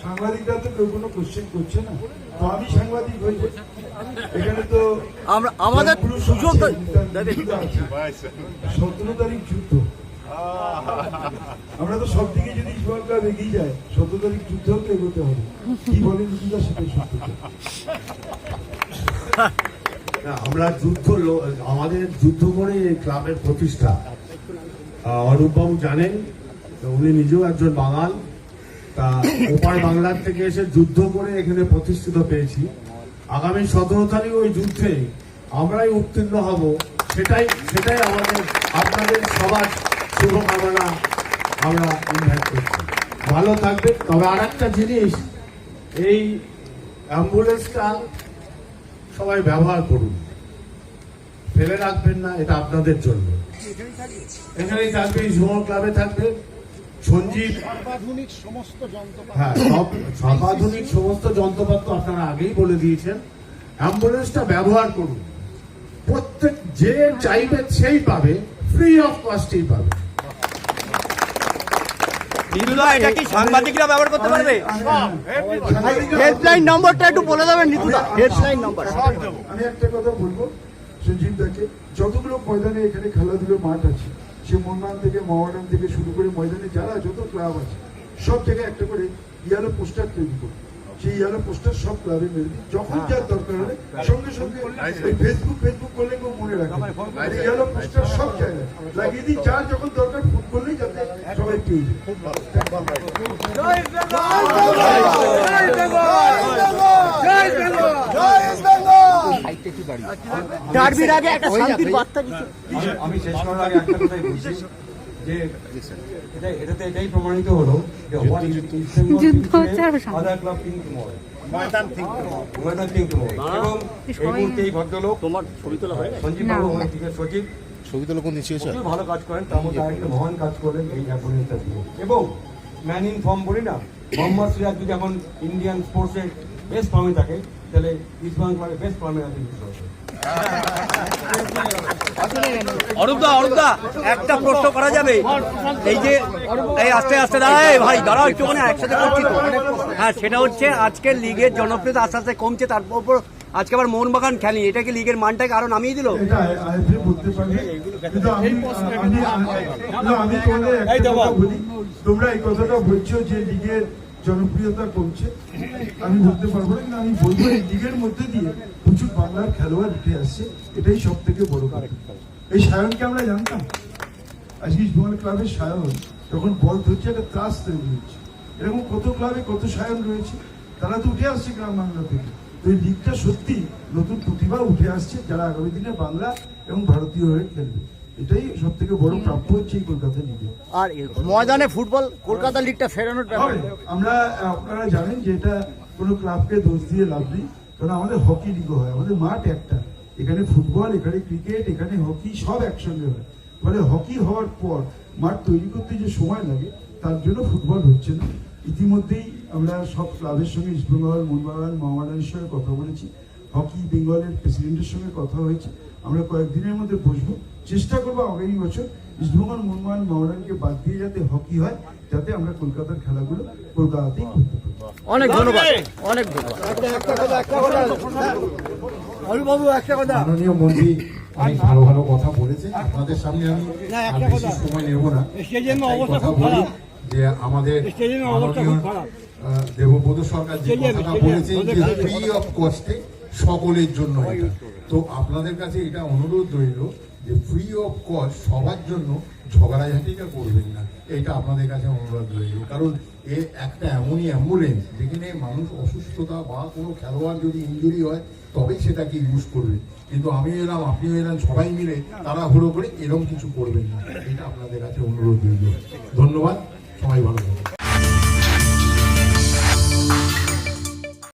সাংবাদিকরা তো কেউ কোনো কোশ্চেন করছে না। তো আমি সাংবাদিক হয়ে এখানে তো আমরা আমাদের সুযোগ তো- যুদ্ধ সতেরো তারিখ যুদ্ধ। আমরা তো সব দিকে যদি কাপ এগিয়ে যায় সতেরো তারিখ যুদ্ধ তো এগোতে হবে। কি বলেন দিদা সেটাই সত্য আমরা যুদ্ধ আমাদের যুদ্ধ করে এই ক্লাবের প্রতিষ্ঠা। অরূপবাবু জানেন তো উনি নিজেও একজন বাঙাল। তা ওপার বাংলার থেকে এসে যুদ্ধ করে এখানে প্রতিষ্ঠিত পেয়েছি। আগামী সতেরো তারিখ ওই যুদ্ধে আমরাই উত্তীর্ণ হব। সেটাই সেটাই আমাদের, আপনাদের সবার শুভকামনা আমরা ইনভাইট করছি। ভালো থাকবে। তবে আর একটা জিনিস, এই অ্যাম্বুলেন্সটা সবাই ব্যবহার করুন। ফেলে রাখবেন না, এটা আপনাদের জন্য। এখানেই থাকবে ইসমল ক্লাবে থাকবে। সঞ্জীব সর্বাধুনিক সমস্ত যন্ত্রপাতি। হ্যাঁ সব সর্বাধুনিক সমস্ত যন্ত্রপাতি আপনারা আগেই বলে দিয়েছেন। অ্যাম্বুলেন্সটা ব্যবহার করুন। প্রত্যেক যে চাইবে সেই পাবে ফ্রি অফ কস্টেই পাবে। নিতুদা এটা কি সাংবাদিকরা ব্যবহার করতে পারবে? সাংবাদিকরা- হেল্পলাইন নম্বরটা একটু বলে দেবেন নিতুদা হেল্পলাইন নম্বর আমি একটা কথা বলব সঞ্জীব দাকে যতগুলো ময়দানে এখানে খেলাধুলো মাঠ আছে সে মোহনবাগান থেকে মহারান থেকে শুরু করে ময়দানে যারা যত ক্লাব আছে সব জায়গায় একটা করে ইয়ালো পোস্টার তৈরি করবে। সেই ইয়ালো পোস্টার সব ক্লাবে মেরবি যখন যার দরকার হবে সঙ্গে সঙ্গে ফেসবুক ফেসবুক করলে কেউ মনে রাখে ইয়ালো পোস্টার সব জায়গায়। লাগিয়ে দিই যার যখন দরকার ফোন করলেই যাতে সবাই পেয়ে যায়। ডার্বির আগে একটা শান্তির বার্তা দিচ্ছে আমি- আমি শেষ করার আগে একটা কথাই বলছি যে এটা এটাতে এটাই প্রমাণিত হলো যে what is যুদ্ধ। Thinks হচ্ছে আর today, শান্তি। other club think tomorrow. ময়দান think tomorrow. এবং এই মুহূর্তে এই ভদ্রলোক তোমার ছবি তোলা হয় সঞ্জীব বাবু সচিব। ছবি তোলা কোন ভালো কাজ করেন তার মধ্যে আরেকটা মহান কাজ করলেন এই অ্যাপোলিনটা দিয়ে। এবং ম্যান ইন ফর্ম বলি না মোহাম্মদ সিরাজ যদি এখন ইন্ডিয়ান স্পোর্টসে বেস্ট ফর্মে থাকে। তাহলে ইস্ট বেঙ্গলের বেস্ট ফর্মে আছে অরূপদা অরূপদা একটা প্রশ্ন করা যাবে। এই যে এই আস্তে আস্তে দাঁড়ায় ভাই দাঁড়াও একটুখানি একসাথে করছি তো। হ্যাঁ সেটা হচ্ছে আজকে লিগের জনপ্রিয়তা আস্তে আস্তে কমছে তারপর উপর আজকে আবার মোহনবাগান খেলি। এটা কি লিগের মানটাকে আরও নামিয়ে দিল? তোমরা এই কথাটা বলছো যে লিগের জনপ্রিয়তা কমছে। আমি বলতে পারব না, কিন্তু আমি বলব এই লিগের মধ্যে দিয়ে প্রচুর বাংলার খেলোয়াড় উঠে আসছে। এটাই সব থেকে বড় কথা। এই সায়নকে আমরা জানতাম। আজকে ইস্টবেঙ্গল ক্লাবের সায়ন তখন বল ধরছে, একটা ত্রাস তৈরি হচ্ছে। এরকম কত ক্লাবে কত সায়ন রয়েছে, তারা তো উঠে আসছে গ্রাম বাংলা থেকে। তো এই লিগটা সত্যি নতুন প্রতিভা উঠে আসছে যারা আগামী দিনে বাংলা এবং ভারতীয় হয়ে খেলবে। এটাই সব থেকে বড় প্রাপ্য হচ্ছে এই কলকাতা লিগে আর ময়দানে ফুটবল কলকাতা লিগটা ফেরানোর হবে। আমরা আপনারা জানেন যে এটা কোনো ক্লাবকে দোষ দিয়ে লাভ নেই। কারণ আমাদের হকি লিগও হয় আমাদের মাঠ একটা। এখানে ফুটবল এখানে ক্রিকেট এখানে হকি সব একসঙ্গে হয়। ফলে হকি হওয়ার পর মাঠ তৈরি করতে যে সময় লাগে তার জন্য ফুটবল হচ্ছে না। ইতিমধ্যেই আমরা সব ক্লাবের সঙ্গে ইস্টবেঙ্গল মোহনবাগান মহামানের সঙ্গে কথা বলেছি। হকি বেঙ্গলের প্রেসিডেন্টের সঙ্গে কথা হয়েছে। আমরা কয়েকদিনের মধ্যে বসবো। চেষ্টা করব আগামী বছর ইস্টবেঙ্গল মোহনবাগান মহামানকে বাদ দিয়ে যাতে হকি হয় যাতে আমরা কলকাতার খেলাগুলো কলকাতাতেই করতে পারি। অনেক ধন্যবাদ। অনেক ধন্যবাদ। একটা কথা। মাননীয় মন্ত্রী অনেক ভালো ভালো কথা বলেছে আপনাদের সামনে আমি বেশি সময় নেব না। কথা বলি যে আমাদের দেবব্রত সরকার যে কথাটা বলেছেন যে ফ্রি অফ কস্টে সকলের জন্য এটা। তো আপনাদের কাছে এটা অনুরোধ রইল যে ফ্রি অফ কস্ট সবার জন্য ঝগড়াঝাটিটা করবেন না। এটা আপনাদের কাছে অনুরোধ রইল। কারণ এ একটা এমনই অ্যাম্বুলেন্স যেখানে মানুষ অসুস্থতা বা কোনো খেলোয়াড় যদি ইঞ্জুরি হয় তবেই সেটাকে ইউজ করবে। কিন্তু আমি এলাম আপনিও এলাম সবাই মিলে তারা হুড়ো করে এরকম কিছু করবেন না। এটা আপনাদের কাছে অনুরোধ রইল। ধন্যবাদ সবাই ভালো থাকবেন